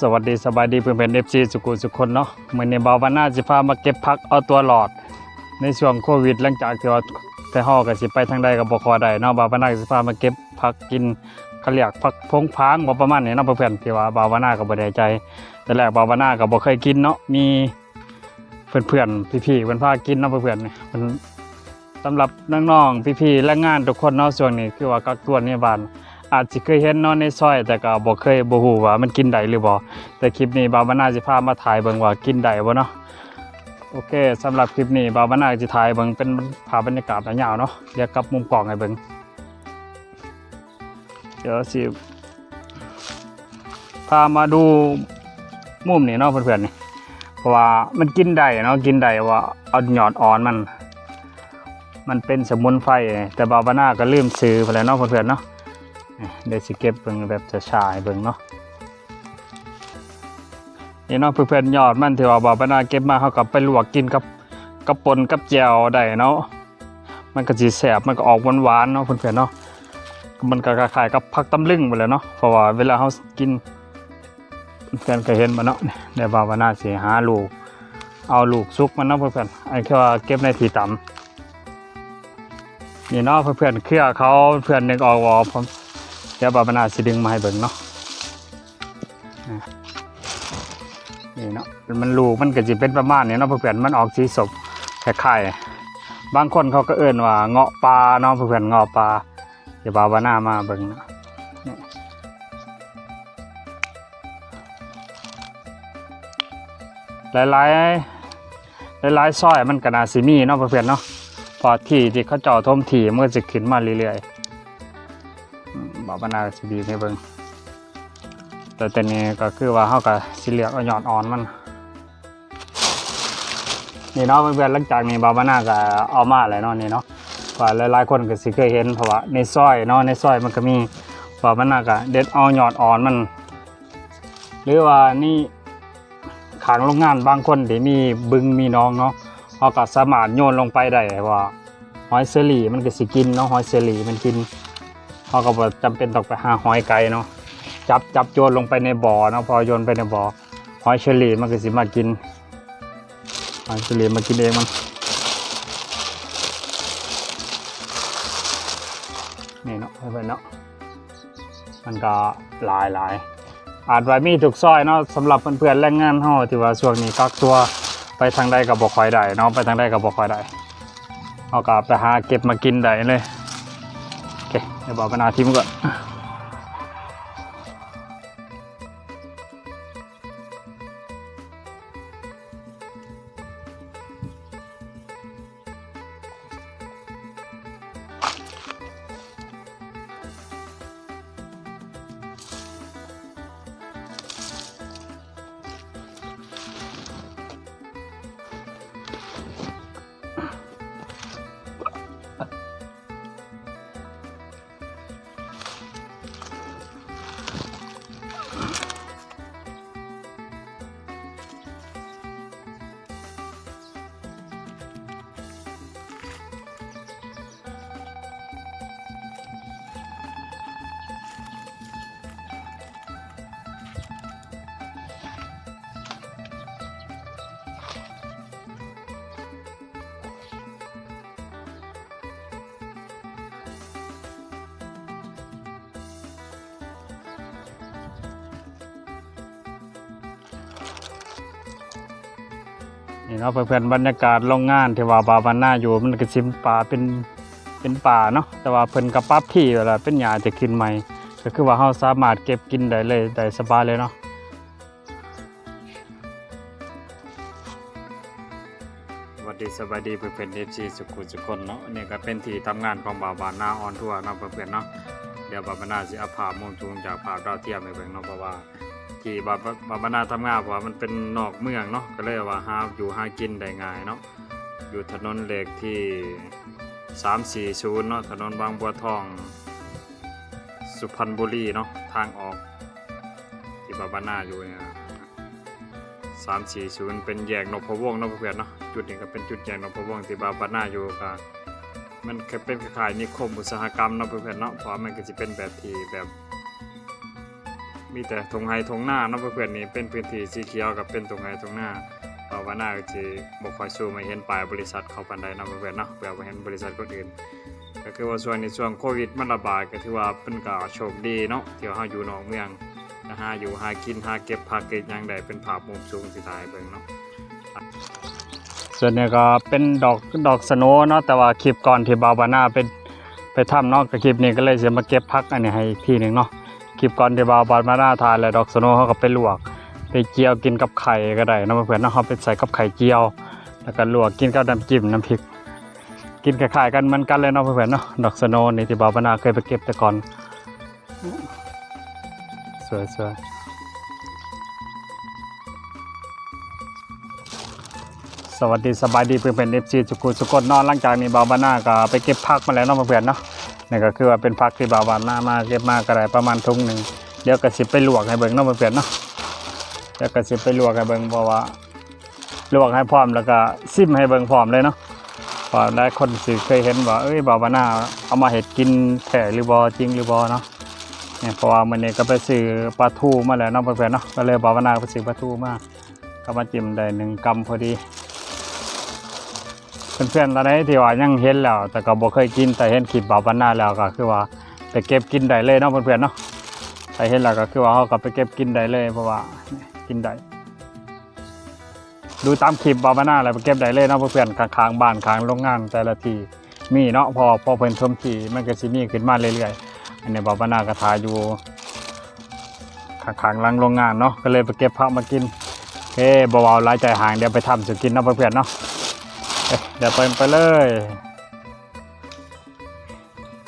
สวัสดีสบายดีเพื่อนเป็นเอฟซีสุกุสุคนเนาะเหมือนในบาวาน่าสิพามาเก็บพักเอาตัวหลอด ในช่วงโควิดหลังจากที่ว่าแต่ห่อก็สิไปทางใดก็บ่คอได้เนาะบาวาน่าสิพามาเก็บพักกินเขาเรียกพักพงพางบ่ประมาณนี้เนาะเพื่อนที่ว่าบาวาน่าก็บ่ได้ใจ แต่แรกบาวาน่าก็บ่เคยกินเนาะมีเพื่อนๆพี่ๆเพิ่อนพากินเนาะเพื่อนๆนี่เพิ่นสำหรับน้องๆพี่ๆและงานทุกคนเนาะช่วงนี้คือว่ากักตัวในบ้าน อาจจะเคยเห็นนอนในซอย แต่ก็บ่เคยบ่ฮู้ว่ามันกินได้หรือบ่แต่คลิปนี้บาวบานาสิพามาถ่ายเบิ่งว่ากินได้บ่เนาะโอเคสำหรับคลิปนี้บาวบานาสิถ่ายเบิ่งเป็นภาพบรรยากาศยาวเนาะเดี๋ยวกลับมุมกล้องให้เบิ่งเดี๋ยวสิพามาดูมุมนี้เนาะเพื่อนๆนี่เพราะว่ามันกินได้เนาะกินได้ว่าเอาหยอดอ่อนมัน มันเป็นสมุนไพรแต่บาวบานาก็ลืมซื้อไปแล้วเนาะเพื่อนๆเนาะ เดี๋ยวสิเก็บเบิ่งแบบจะชายเบิ่งเนาะนี่เนาะเพื่อนๆยอดมันที่ว่าบ่ปนาเก็บมาเฮากับไปลวกกินกับกับปนกับแจวได้เนาะมันก็สิแซ่บมันก็ออกหวานๆเนาะเพื่อนๆเนาะมันก็คล้ายๆกับผักตำลึงไปแหล้วเนาะเพราะว่าเวลาเฮากินเพื่อนก็เห็นมาเนาะเนี่ยเดี๋ยวบ่าวนาสิหาลูก เอาลูกซุกมันเนาะเพื่อนๆไอ้แค่ว่าเก็บในที่ต่ำนี่เนาะเพื่อนๆเครือเขาเพื่อนนึกออกว่าผม เดี๋ยวบาบานาสิดึงมาให้เบิ่งเนาะนี่เนาะมันลูกมันก็สิเป็นประมาณนี้เนาะเพื่อนมันออกสีสมคล้ายๆบางคนเขาก็เอิ้นว่าเงาะปลาเนาะเพื่อนเงาะปลาเดี๋ยวบาบานามาเบิ่งเนาะหลายๆหลายๆซอยมันก็น่าสิมีเนาะเพื่อนเนาะพอที่ที่เขาเจาะทมถี่มันก็จะขึ้นมาเรื่อยๆ มบอกว่านาสิดีในเบิงแต่ตอนนี้ก็คือว่าเขาก็สิเลือกเอายอดอ่อนมันนี่เนาะเพื่อนๆหลังจากนี้บาบานาก็เอามาแล้วเนาะนี่เนาะว่าหลายๆคนก็สิเคยเห็นเพราะว่าในซอยเนาะในซอยมันก็มีบาบานาก็เด็ดเอายอดอ่อนมัน หรือว่านี่ขางโรงงานบางคนที่มีบึงมีน้องเนาะเขาก็สามารถโยนลงไปได้ว่าหอยเซรีมันก็สิกินเนาะหอยเซรีมันกิน เขาก็บ่จำเป็นต้องไปหาหอยไก่เนาะจับจับโยนลงไปในบ่อเนาะพอโยนไปในบ่อหอยเชอรี่มันก็สิมากินหอยเชอรี่มากินเองมันนี่เนาะเพื่อนเนาะมันก็หลายหลายอาจว่ามีถูกซอยเนาะสำหรับเพื่อนๆแรงงานเฮาที่ว่าช่วงนี้กักตัวไปทางใดก็บ่ค่อยได้เนาะไปทางใดก็บ่ค่อยได้เอาก็ไปหาเก็บมากินได้เลย เดี๋ยวบอกกันอาทีมก่อน นี่เนาะเพื่อนๆบรรยากาศโรงงานที่ว่าบาบานหน้าอยู่มันก็สิมป่าเป็นเป็นป่าเนาะแต่ว่าเพิ่นก็ปรับที่เวลาเป็นหญ้าจะขึ้นใหม่ก็คือว่าเราสามารถเก็บกินได้เลยได้สบายเลยเนาะสวัสดีสวัสดีเพื่อนๆ FC สุขุสุคนเนาะนี่ก็เป็นที่ทำงานของบาบานหน้าออนทัวร์เนาะเพื่อนเนาะเดี๋ยวบาบานหน้าสิเอาภาพมุมสูงจากภาพดาวเทียมให้เบิ่งเนาะเพราะว่า ที่บาบาบาบานาทำงานเพราะว่ามันเป็นนอกเมืองเนาะก็เลยว่าหาอยู่หากินได้ง่ายเนาะอยู่ถนนเหล็กที่340เนาะถนนบางบัวทอง สุพรรณบุรีเนาะทางออกที่บาบานาอยู่เนี่ย340เป็นแยกนพวงศ์นาะเพื่อนเนาะจุดนี้ก็เป็นจุดแยกนพวงศ์ที่บาบานาอยู่ก็มันเป็นคล้ายๆนิคมอุตสาหกรรมนาะเพื่อนเนาะเพราะมันก็จะเป็นแบบที่แบบ มีแต่ทงไฮทงหน้าเนาะเพื่อนๆนี่เป็นพื้นที่สีเขียวกับเป็นทงไฮทงหน้าภาวนาก็สิบ่ค่อยสู้มาเห็นป้ายบริษัทเขาปานใดเนาะเพื่อนๆเนาะเพื่อบ่เห็นบริษัทคนอื่นก็คือว่าส่วนในช่วงโควิดมันระบาดก็ถือว่าเป็นก็โชคดีเนาะที่ว่าเฮาอยู่นอกเมืองนะหาอยู่หากินหาเก็บผักเก็บยังได้เป็นภาพมุมสูงสิถ่ายเบิ่งเนาะส่วนนี้ก็เป็นดอกดอกสโนว์เนาะแต่ว่าคลิปก่อนที่บาวาน่าเป็นไปทำเนาะกับคลิปนี้ก็เลยจะมาเก็บพักอันนี้ให้อีกทีหนึ่งเนาะ คลิปก่อนที่บาวบาน่าทานแล้วดอกสโนว์เขาก็ไปลวก ไปเจียวกินกับไข่ก็ได้นะเพื่อนนะเขาไปใส่กับไข่เจียว แล้วก็ลวกกินกับน้ำจิ้มน้ำพริก กินคล้ายๆกันมือนกันเลยนะเพื่อนเนาะดอกสโนว์นี่ที่บาวบานาเคยไปเก็บแต่ก่อน สวยๆสวัสดีสบายดีเพื่อนเป็นเอฟซีสุกุสุกนนอนหลังจากนี้บาบาน่าก็ไปเก็บผักมาแล้วเนาะเพื่อนเนาะ นี่ก็คือว่าเป็นผักที่บาวบาน่ามาเก็บมาก็ได้ประมาณทุ่งหนึ่งเดี๋ยวก็สิไปลวกให้เบิ่งเนาะเพื่อนเนาะเดี๋ยวก็สิไปลวกให้เบิ่งเพราะว่าลวกให้พร้อมแล้วก็ซิมให้เบิ่งพร้อมเลยเนาะพราะหลายคนสิเคยเห็นว่าเอ้ยบาวบาน่าเอามาเห็ดกินแท้หรือบ่จริงหรือบ่เนาะเนี่ยเพราะว่ามันนี้ก็ไปซื้อปลาทูมาแล้วเนาะเพื่อนเนาะก็เลยบาวบาน่าก็ไปซื้อปลาทูมาก็มาจิ้มได้หนึ่งกำพอดี เพื่อนๆตอนนี้ที่ว่ายังเห็นแล้ว แต่ก็บ่เคยกินแต่เห็นคลิปบาบานหน้าแล้วก็คือว่าไปเก็บกินได้เลยเนาะเพื่อนๆเนาะแต่เห็นแล้วก็คือว่าเขาก็ไปเก็บกินได้เลยเพราะว่ากินได้ดูตามคลิปบ่าบานหน้าแล้วไปเก็บได้เลยเนาะเพื่อนๆข้างบ้านข้างโรงงานแต่ละทีมีเนาะพอพอเพิ่นทมทีมันก็สิมีขึ้นมาเรื่อยๆอันนี้บาบานหน้าก็ทาอยู่ข้างลังโรงงานเนาะก็เลยไปเก็บผักมากินเอ้บ่เว้าหลายใจห่างเดี๋ยวไปทำสุกินเนาะเพื่อนๆเนาะ เอ้ยเดี๋ยวไปไปเลย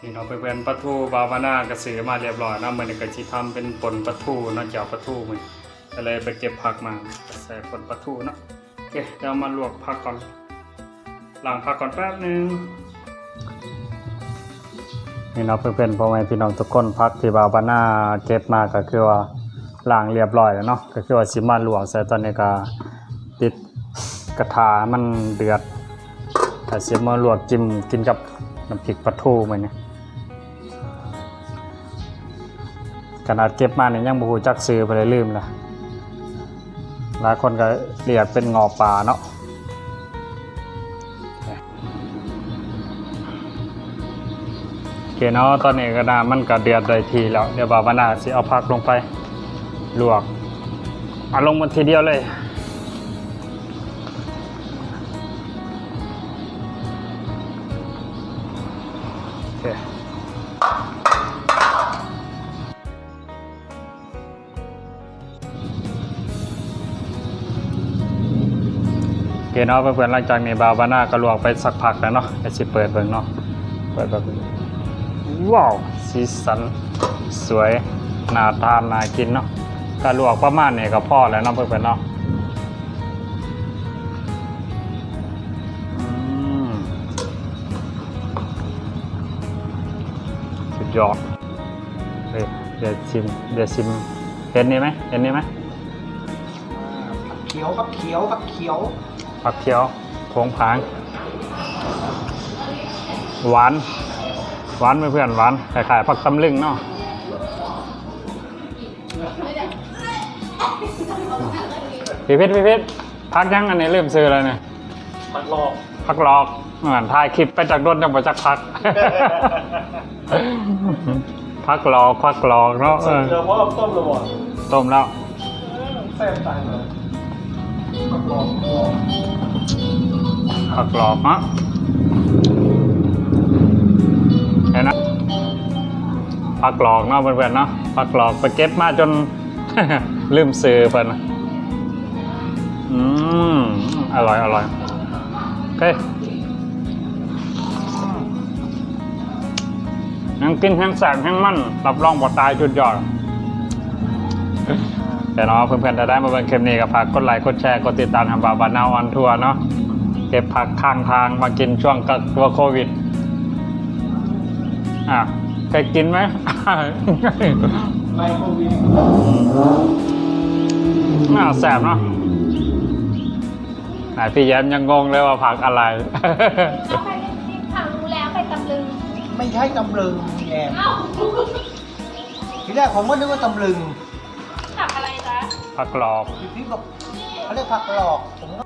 นี่เราะไปเวนปลาทูบาวาน่ากระสือมาเรียบร้อยนะมันก็จะทำเป็นปนปลาทูเนาะเจ้าปลาทูมันก็เลยไปเก็บผักมาใส่ปนปลาทูเนาะโอเคเดี๋ยวมาลวกผักก่อนล้างผักก่อนแป๊บหนึงนี่เนาะเพื่อนๆพ่อแม่พี่น้องทุกคนผักที่บาวาน่าเก็บมาก็คือว่าล้างเรียบร้อยแล้วเนาะก็คือว่าสิมาลวกใส่ตอนนี้ก็ติดกระทามันเดือด แต่เสียมาลวกจิ้มกินกับน้ำพริกปลาทูมันเนี่ยขนาดเก็บมาเนี่ยยังบูฮูจักซื้อไปเลยลืมละหลายคนก็เรียกเป็นงอปลาเนาะโอเคเนาะตอนนี้ก็นามันก็เดือดได้ทีแล้ว เดี๋ยวบาวนาสิเอาผักลงไปลวกเอาลงมาทีเดียวเลย คเนาะเพื่อนๆหลังจากนี้บาวบาน่าก็ลวกไปสักพักแล้วเนาะจะสิเปิดเบิ่งเนาะเปิดแบบว้าวสีสันสวยน่าทานน่ากินเนาะก็ลวกประมาณนี้ก็พอแล้วเนาะเพื่อนๆเนาะอืมสุดยอดเฮ้ยเดี๋ยวชิมเดี๋ยวชิมเห็นนี่ไหมเห็นนี่ไหมผักเขียวครับเขียวครับเขียว ผักเขียวโผงผาง หวาน หวานเพื่อนๆหวานคล้ายๆผักตำลึงเนาะพี่พิษพี่พิษพักยังอันนี้เริ่มซื้อแล้วเนี่ยมันหลอกพักหลอกเหมือนถ่ายคลิปไปจากรถจังหวัดจักพัก พักหลอกพักหลอกเนาะเออเดี๋ยวว่าต้มระหว่างต้มแล้วแซ่บตายเลยมันหลอกหลอก ผักหลอกเนาะเห็นนะผักหลอกเนาะเพื่อนๆเนาะผักหลอกไปเก็บมาจนลืมซื้อเพิ่นน่ะอืมอร่อยอร่อยโอเคยังกินแห้งแสบแห้งมันรับรองบ่ตายจุดยอดแต่เนาะเพื่อนๆจะได้มาเป็นคลิปนี้ก็ฝากกดไลค์กดแชร์กดติดตามทำบาบานาวออนทัวร์เนาะ เก็บผักข้างทางมากินช่วงกักตัวโควิด อะเคยกินไหมไลโควิดน่าแสบเนาะไหนพี่แย้มยังงงเลยว่าผักอะไรเราไปถามรู้แล้วไปตำลึง ไม่ใช่ตำลึงแยมเอ้าทีแรกผมก็นึกว่าตำลึง ผักอะไรจ๊ะผักหลอกอยู่ที่บอกเขาเรียกผักหลอกผมก็